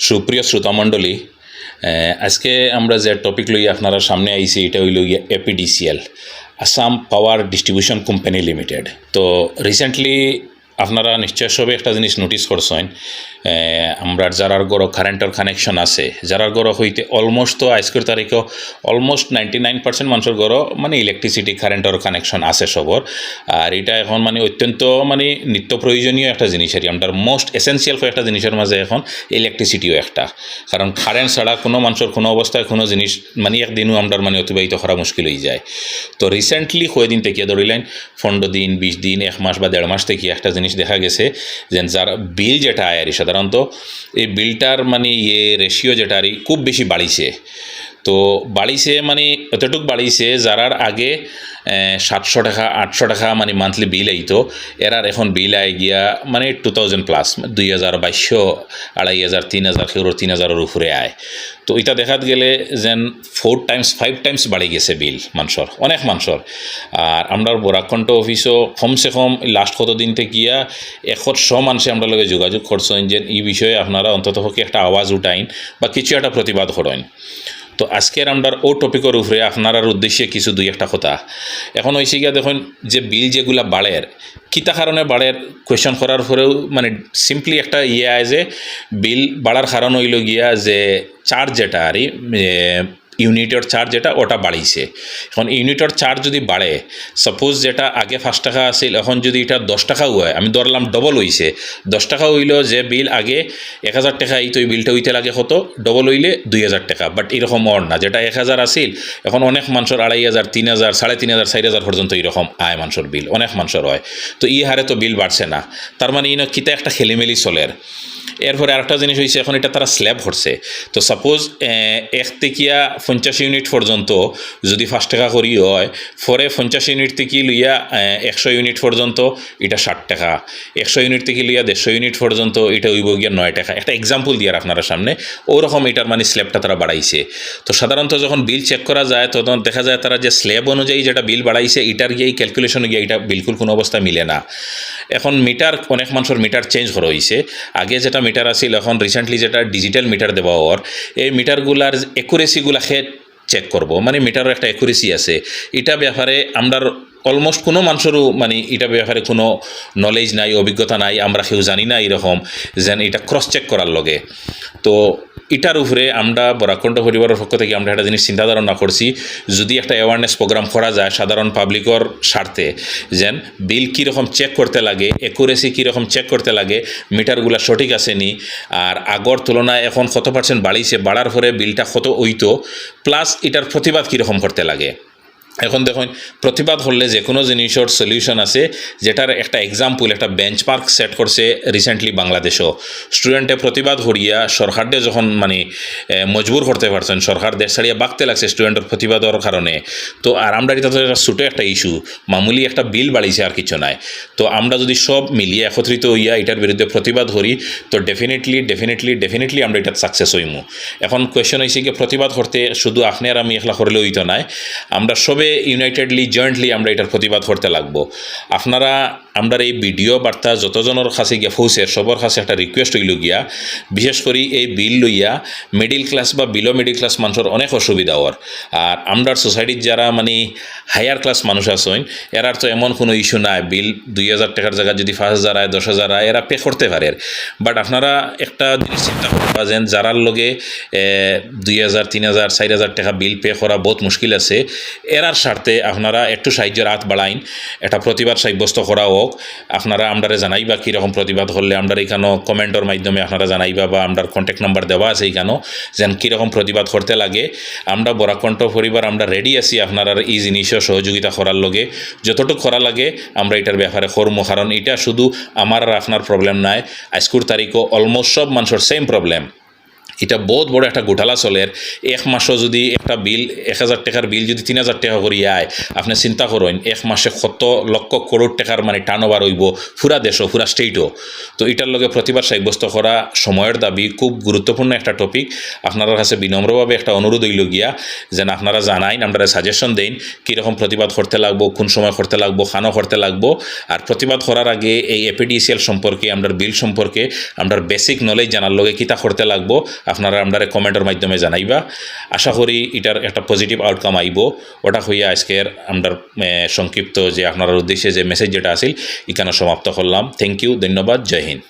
সুপ্রিয় শ্রোতামণ্ডলী মণ্ডলী আজকে আমরা যে টপিক লই আপনারা সামনে আইছি এটা হইল গিয়ে APDCL Assam power distribution company limited তো রিসেন্টলি আপনারা নিশ্চয় সবে একটা জিনিস নোটিস করছেন আমরা যারার গড় কারেন্টর কানেকশন আছে, যারার গড় হইতে অলমোস্ট তো আজকের তারিখেও অলমোস্ট নাইনটি নাইন পার্সেন্ট মানুষের গড় মানে ইলেকট্রিসিটি কারেন্টর কানেকশন আছে সবর। আর এটা এখন মানে অত্যন্ত মানে নিত্য প্রয়োজনীয় একটা জিনিস আর আমরা মোস্ট এসেন্সিয়াল একটা জিনিসের মাঝে এখন ইলেকট্রিসিটিও একটা। কারণ কারেন্ট ছাড়া কোনো মানুষের কোনো অবস্থায় কোনো জিনিস মানে একদিনও আমরা মানে অতিবাহিত করা মুশকিল হয়ে যায়। তো রিসেন্টলি কয়দিন থেকে ধরিলেন পনেরো দিন, বিশ দিন, এক মাস বা দেড় মাস থেকে একটা জিনিস দেখা গেছে যে যার বিল যেটা আয় আর কি সাধারণত এই বিলটার মানে ইয়ে রেশিও যেটা আর খুব বেশি বাড়িছে। তো বাড়িছে মানে এতটুক বাড়িছে, যারার আগে সাতশো টাকা, আটশো টাকা মানে মান্থলি বিল আইতো এরার এখন বিল আই গিয়া মানে টু থাউজেন্ড প্লাস দুই হাজার বাইশশো, আড়াই হাজার, তিন হাজার কেউ তিন হাজারের উপরে আয়। তো এটা দেখাত গেলে যেন ফোর টাইমস ফাইভ টাইমস বাড়ি গেছে বিল মানুষের অনেক মানুষের আর আমরা বরাকণ্ঠ অফিসও কমসে কম লাস্ট কতদিন থেকে গিয়া এখন শ মানুষে আমরা লগে যোগাযোগ করছেন যে, এই বিষয়ে আপনারা অন্তত একটা আওয়াজ উঠাইন বা কিছু একটা প্রতিবাদ করেন। তো আজকের আমরা ও টপিকের উপরে আপনার উদ্দেশ্যে কিছু দুই একটা কথা। এখন হয়েছে গিয়া দেখুন, যে বিল যেগুলা বাড়ের, কিতা কারণে বাড়ের কোয়েশন করার পরেও মানে সিম্পলি একটা ইয়ে আয় যে, বিল বাড়ার কারণ হইল গিয়া যে চার্জ যেটা আর ইউনিটের চার্জ যেটা, ওটা বাড়িছে এখন ইউনিটের চার্জ যদি বাড়ে সাপোজ যেটা আগে পাঁচ টাকা আছিল, এখন যদি এটা দশ টাকাও হয়, আমি ধরলাম ডবল হইছে, দশ টাকা হইল যে বিল আগে এক হাজার টাকা, এই তো এই বিলটা হইতে লাগে কত? ডবল হইলে দুই হাজার টাকা বাট এরকম অর না। যেটা এক হাজার আছিল, এখন অনেক মানুষের আড়াই হাজার, তিন হাজার, সাড়ে তিন হাজার, চার হাজার পর্যন্ত এরকম আয় মানুষের বিল অনেক মানুষের হয়। তো ই হারে তো বিল বাড়ছে না। তার মানে ইনো কিতা একটা খেলিমেলি চলের। এরপরে আরেকটা জিনিস হয়েছে এখন এটা তারা স্ল্যাব করছে তো সাপোজ এক তেকিয়া পঞ্চাশ ইউনিট পর্যন্ত যদি পাঁচ টাকা করি হয়, পরে পঞ্চাশ ইউনিট থেকে লইয়া একশো ইউনিট পর্যন্ত এটা ষাট টাকা। একশো ইউনিট থেকে লইয়া দেড়শো ইউনিট পর্যন্ত এটা হইব গিয়া নয় টাকা। একটা এক্সাম্পল দিয়ার আপনারা সামনে। ওরকম এটার মানে স্ল্যাবটা তারা বাড়াইছে। তো সাধারণত যখন বিল চেক করা যায়, তখন দেখা যায় তারা যে স্ল্যাব অনুযায়ী যেটা বিল বাড়াইছে, এটার গিয়ে ক্যালকুলেশন গিয়ে এটা বিলকুল কোনো অবস্থায় মিলে না। এখন মিটার অনেক মানুষের মিটার চেঞ্জ করা হয়েছে আগে যেটা মিটার আছিল এখন রিসেন্টলি যেটা ডিজিটাল মিটার দেওয়া হওয়ার এই মিটারগুলার একুরেসিগুলা খে চেক করব মানে মিটারের একটা একুরেসি আছে। এটা ব্যাপারে আমরার অলমোস্ট কোনো মানুষেরও মানে এটা ব্যাপারে কোনো নলেজ নাই, অভিজ্ঞতা নাই, আমরা কেউ জানি না এরকম, যেন এটা ক্রস চেক করার লগে। তো এটার উপরে আমরা বরাকণ্ঠ পরিবারের পক্ষ থেকে আমরা একটা জিনিস চিন্তা ধারণা করছি, যদি একটা অ্যাওয়ারনেস প্রোগ্রাম করা যায় সাধারণ পাবলিকর স্বার্থে, যেন বিল কীরকম চেক করতে লাগে একুরেসি কীরকম চেক করতে লাগে মিটারগুলো সঠিক আছে নি আর আগর তুলনায় এখন কত পার্সেন্ট বাড়িছে, বাড়ার পরে বিলটা কত ওইতো প্লাস এটার প্রতিবাদ কীরকম করতে লাগে। এখন দেখুন, প্রতিবাদ হলে যে কোনো জিনিসের সলিউশন আছে, যেটার একটা এক্সাম্পল একটা বেঞ্চ বেঞ্চমার্ক সেট করছে রিসেন্টলি বাংলাদেশও। স্টুডেন্টে প্রতিবাদ করিয়া সরকারকে যখন মানে মজবুর করতে পারছেন, সরকার দেশ ছাড়িয়া বাঁকতে লাগছে স্টুডেন্টের প্রতিবাদের কারণে। তো আর আমরা এটা তো একটা ছোটো একটা ইস্যু মামুলি একটা বিল বাড়িছে আর কিছু নাই। তো আমরা যদি সব মিলিয়ে একত্রিত হইয়া এটার বিরুদ্ধে প্রতিবাদ করি তো ডেফিনেটলি ডেফিনেটলি ডেফিনেটলি আমরা এটা সাকসেস হইমু। এখন কোয়েশন হয়েছে কি, প্রতিবাদ করতে শুধু আপনি আর আমি একলা করলে হইতো নাই। আমরা সবে ইউনাইটেডলি জয়েন্টলি আমরা এটার প্রতিবাদ করতে লাগবো। আপনারা আমরা এই ভিডিও বার্তা যতজনের কাছে গিয়া পৌঁছে সবার কাছে একটা রিকোয়েস্ট হইল গিয়া, বিশেষ করে এই বিল লইয়া মিডিল ক্লাস বা বিলো মিডিল ক্লাস মানুষের অনেক অসুবিধা হওয়ার। আর আমরার সোসাইটির যারা মানে হায়ার ক্লাস মানুষ আছেন, এরার তো এমন কোনো ইস্যু নাই, বিল দুই হাজার টাকার জায়গায় যদি পাঁচ হাজার আয়, দশ হাজার আয়, এরা পে করতে পারে। বাট আপনারা একটা জিনিস চিন্তা করবা যেন যারার লগে দুই হাজার, তিন হাজার, চার হাজার টাকা বিল পে করা বহুত মুশকিল আছে, এরার স্বার্থে আপনারা একটু সাহায্যের হাত বাড়াইন, একটা প্রতিবাদ সাব্যস্ত করা হোক। আপনারা আমরারে জানাইবা কীরকম প্রতিবাদ করলে আমরা এখানেও কমেন্টের মাধ্যমে আপনারা জানাইবা বা আমরার কন্ট্যাক্ট নাম্বার দেওয়া আছে এখানেও যেন কীরকম প্রতিবাদ করতে লাগে। আমরা বরাকণ্ঠ পরিবার, আমরা রেডি আছি আপনারা এই জিনিসও সহযোগিতা করার লগে। যতটুকু করা লাগে আমরা এটার ব্যাপারে করব, কারণ এটা শুধু আমার আর আপনার প্রবলেম নাই আজকুর তারিখও অলমোস্ট সব মানুষের সেম প্রবলেম এটা বহুত বড় একটা গোটালা চলের এক মাসও যদি একটা বিল, এক হাজার টাকার বিল যদি তিন হাজার টাকা করি, আয়, আপনি চিন্তা করেন, এক মাসে কত লক্ষ করোড় টাকার মানে টার্ন ওভার হইব পুরা দেশও, পুরা স্টেটও তো এটার লগে প্রতিবার সাব্যস্ত করা সময়ের দাবি খুব গুরুত্বপূর্ণ একটা টপিক আপনার কাছে বিনম্রভাবে একটা অনুরোধ হইল গিয়া, যেন আপনারা জানাইন, আপনারা সাজেশন দেন কীরকম প্রতিবাদ করতে লাগবো, কোন সময় করতে লাগবো খানো করতে লাগবো। আর প্রতিবাদ করার আগে এই এপিডিসিএল সম্পর্কে আমরা বিল সম্পর্কে আমরা বেসিক নলেজ জানার লগে কিতা করতে লাগবো আপনারা আমরা কমেন্টের মাধ্যমে জানাইবা। আশা করি এটার একটা পজিটিভ আউটকাম আইব। ওটা হইয়া আজকের আমরা সংক্ষিপ্ত যে আপনার উদ্দেশ্যে যে মেসেজ যেটা আসিল এখানে সমাপ্ত করলাম। থ্যাংক ইউ ধন্যবাদ, জয় হিন্দ।